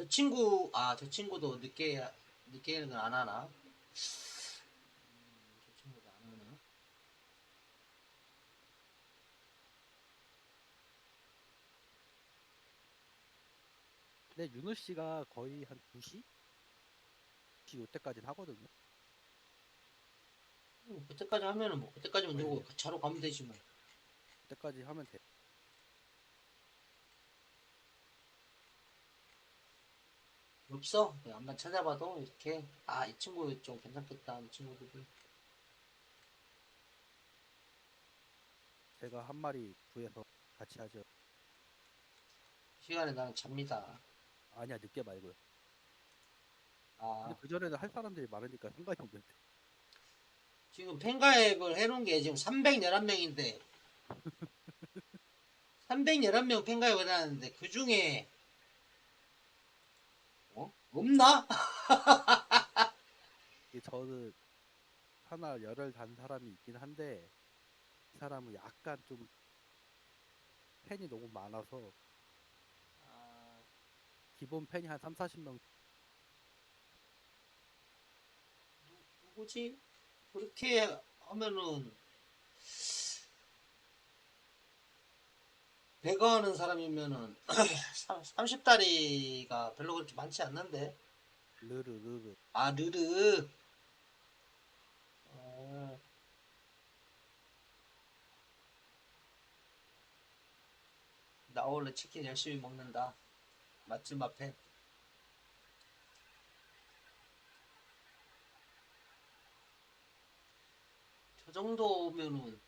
저 친구 아 저 친구도 늦게 늦게는 안 하나? 음, 저 친구도 안 하나? 근데 윤호 씨가 거의 한 2시? 2시 요때까지는 하거든요. 음, 그때까지 하면은 뭐 그때까지만 네. 누구 차로 가면 되지 뭐. 그때까지 하면 돼. 없어. 한번 찾아봐도 이렇게 아 이 친구 좀 괜찮겠다 이 친구들이. 제가 한 마리 구해서 같이 하죠. 시간에 나는 잡니다. 아니야 늦게 말고요. 아 근데 그 전에는 할 사람들이 많으니까 상관이 없는데. 지금 팬가입을 해놓은 게 지금 311명인데 311명 팬가입을 해놨는데 그 중에 어? 없나? 이게 저는 하나 열을 단 사람이 있긴 한데 이 사람은 약간 좀 팬이 너무 많아서 아, 기본 팬이 한 3, 40명 누- 누구지? 그렇게 하면은 배가 하는 사람이면은 30다리가 별로 그렇게 많지 않는데. 르르르르. 아 르르. 어, 나 원래 치킨 열심히 먹는다. 맛집 앞에. 저 정도면은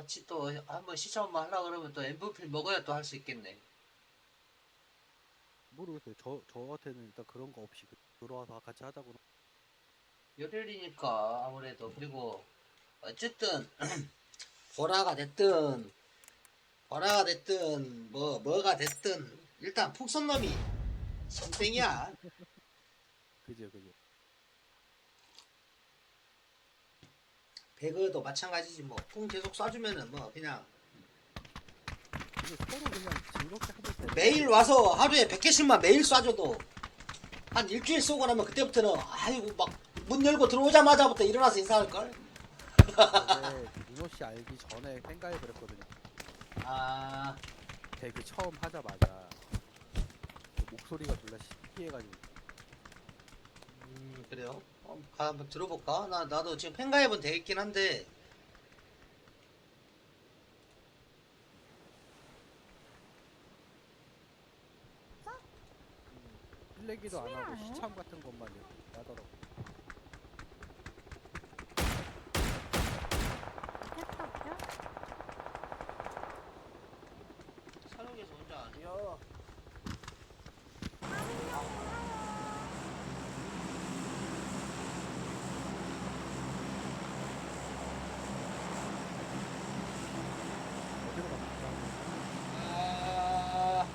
같이 또 한번 시청 한번 하려고 그러면 또 MVP 먹어야 또 할 수 있겠네 모르겠어요. 저 저한테는 일단 그런 거 없이 그- 들어와서 같이 하자고 열혈이니까 아무래도 그리고 어쨌든 보라가 됐든 보라가 됐든 뭐 뭐가 됐든 일단 푹선 놈이 선생이야 그죠 그죠. 배그도 마찬가지지 뭐풍 계속 쏴주면은 뭐 그냥 근데 서로 그냥 즐겁게 하면 돼. 매일 와서 하루에 100개씩만 매일 쏴줘도 한 일주일 쏘고 나면 그때부터는 아이고 막 문 열고 들어오자마자부터 일어나서 인사할걸 근데 윤호 씨 알기 전에 팬가입을 했거든요. 아 되게 처음 하자마자 그 목소리가 졸라 신기해가지고 음 그래요? 어, 가 한번 들어볼까? 나 나도 지금 팬가입은 돼 있긴 한데 필레기도 안 하고 시참 같은 것만 하더라고. 산옥에서 혼자 아니야? 어디로 갔을까? 아...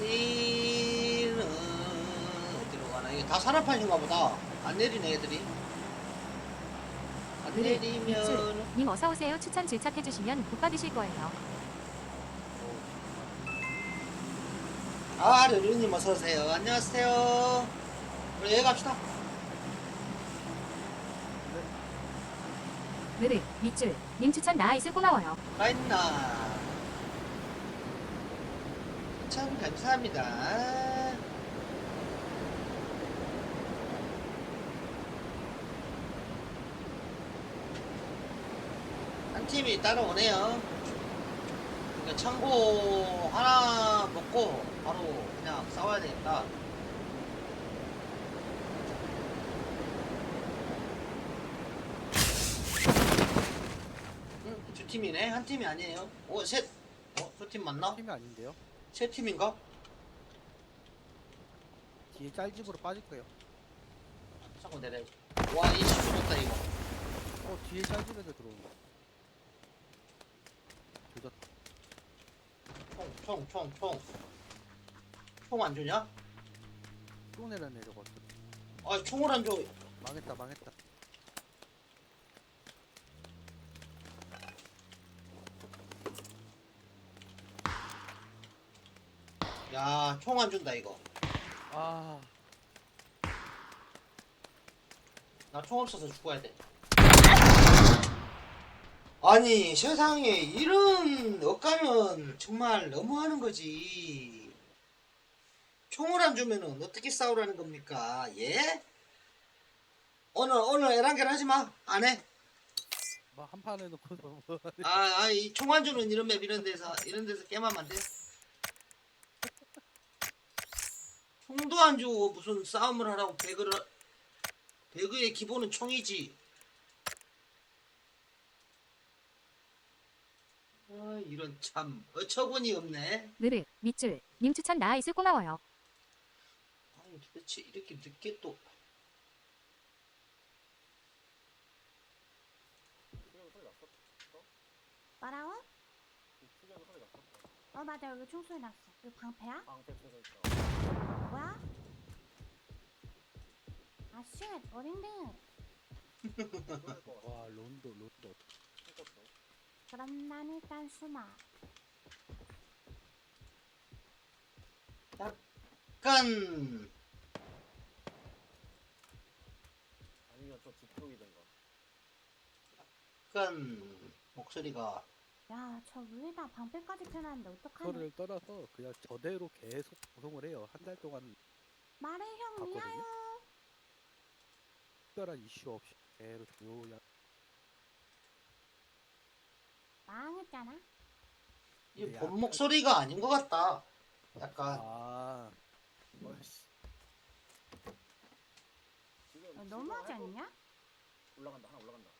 이는 어디로 가나? 이게 다 산업판인가 보다. 안 내리네 애들이. 안 네, 내리면 님 어서 오세요. 추천 질착해 주시면 복 받으실 거예요. 아 르르님 어서 오세요. 안녕하세요. 우리 여기 갑시다. 느르 밑줄 님 추천 나이스 고마워요. 가 있나? 참 감사합니다. 한 팀이 따라오네요. 그러니까 창고 하나 먹고 바로 그냥 싸워야 되겠다. 응, 두 팀이네. 한 팀이 아니에요. 오, 셋. 어, 두팀 맞나? 팀이 아닌데요? 세 팀인가? 뒤에 짤집으로 빠질 거예요. 자꾸 내려. 와, 이 친구 좋다 이거. 어 뒤에 짤집에서 들어온다. 조 총, 총, 총. 총 안 주냐? 총 내려 내려갔어. 아, 총을 안 줘. 망했다 망했다. 야, 총 안 준다, 이거. 아 나 총 없어서 죽어야 돼. 아니, 세상에, 이런 억가면 정말 너무하는 거지. 총을 안 주면은 어떻게 싸우라는 겁니까? 예? 오늘, 오늘 에란겔 하지 마. 안 해. 뭐한판 해놓고 뭐 아, 아, 이 총 안 주는 이런 맵 이런 데서, 이런 데서 게임하면 안 돼. 총도 안 주고 무슨 싸움을 하라고 배그를, 하- 배그의 기본은 총이지. 아, 이런 참 어처구니 없네. 느르, 밑줄, 님 추천 나이스 고마워요. 아니 도대체 이렇게 늦게 또 뭐라고? 어 맞아 여기 총소리 났어 이거 방패야? 뭐야? 아쉣 어딘데 와 론도 론도 그럼 난 일단 숨어 약간 아니면 저 죽쪽이든가. 약간 목소리가 야저 위에다 방패까지 펴놨는데 어떡하냐 그거를 떠나서 그냥 저대로 계속 방송을 해요 한 달 동안 말해 형 봤거든요? 미아요 특별한 이슈 없이 계속 조용히 망했잖아 이 네, 본 약간- 목소리가 아닌 것 같다. 약간 아. 지금 어, 너무하지 지금 않냐? 올라간다 하나 올라간다.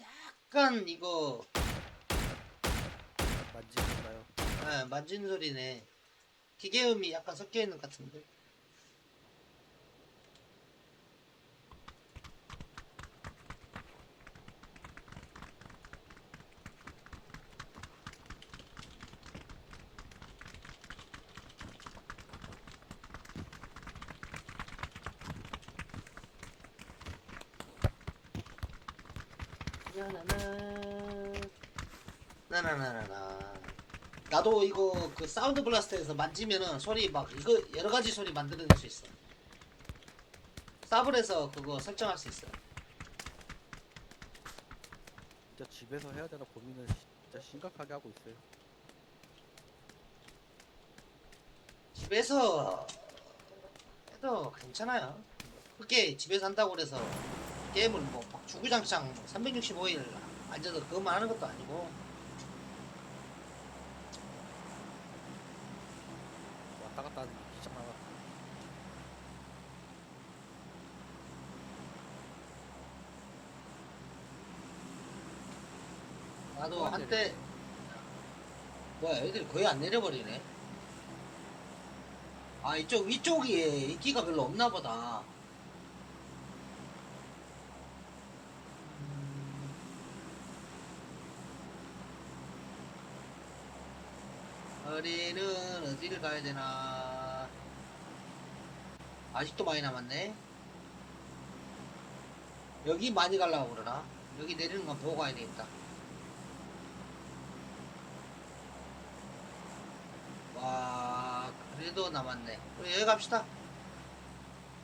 약간 이거 만지셨나요? 아, 만지는 소리네. 기계음이 약간 섞여 있는 것 같은데. 나나나나나 나도 이거 그 사운드 블라스터에서 만지면은 소리 막 이거 여러 가지 소리 만들어낼 수 있어. 사블에서 그거 설정할 수 있어. 진짜 집에서 해야 되나 고민을 진짜 심각하게 하고 있어요 집에서 해도 괜찮아요. 그게 집에서 한다고 그래서 게임을 뭐막 주구장창 365일 앉아서 그것만 하는 것도 아니고 왔다 갔다 하는 게 귀찮아 나도 한때 뭐야 애들이 거의 안 내려버리네. 아 이쪽 위쪽이 인기가 별로 없나 보다. 어리는 어디를 가야 되나? 아직도 많이 남았네. 여기 많이 가려고 그러나? 여기 내리는 건 보고 가야 되겠다. 와, 그래도 남았네. 그럼 여기 갑시다.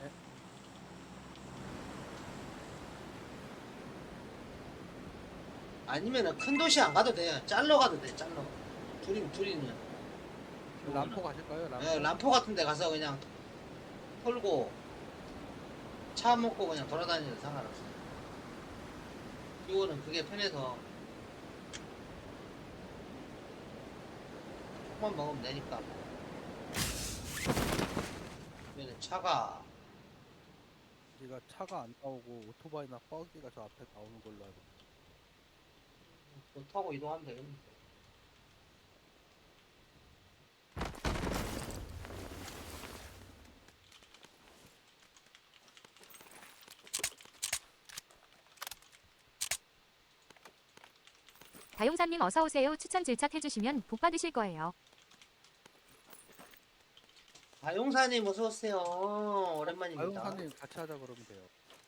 네. 아니면은 큰 도시 안 가도 돼요. 짤로 가도 돼, 짤로. 둘이, 둘이는. 람포 가실까요? 람포? 예, 람포 같은 데 가서 그냥 털고 차 먹고 그냥 돌아다니는 상관없어. 이거는 그게 편해서 조금만 먹으면 되니까. 그러면 차가 제가 차가 안 나오고 오토바이나 버기가 저 앞에 나오는 걸로 알고 그거 타고 이동하면 되겠는 다용사님 어서 오세요. 추천 질착 해주시면 복 받으실 거예요. 아용사님 어서 오세요. 오랜만입니다. 아용사님 같이 하자 그러면 돼요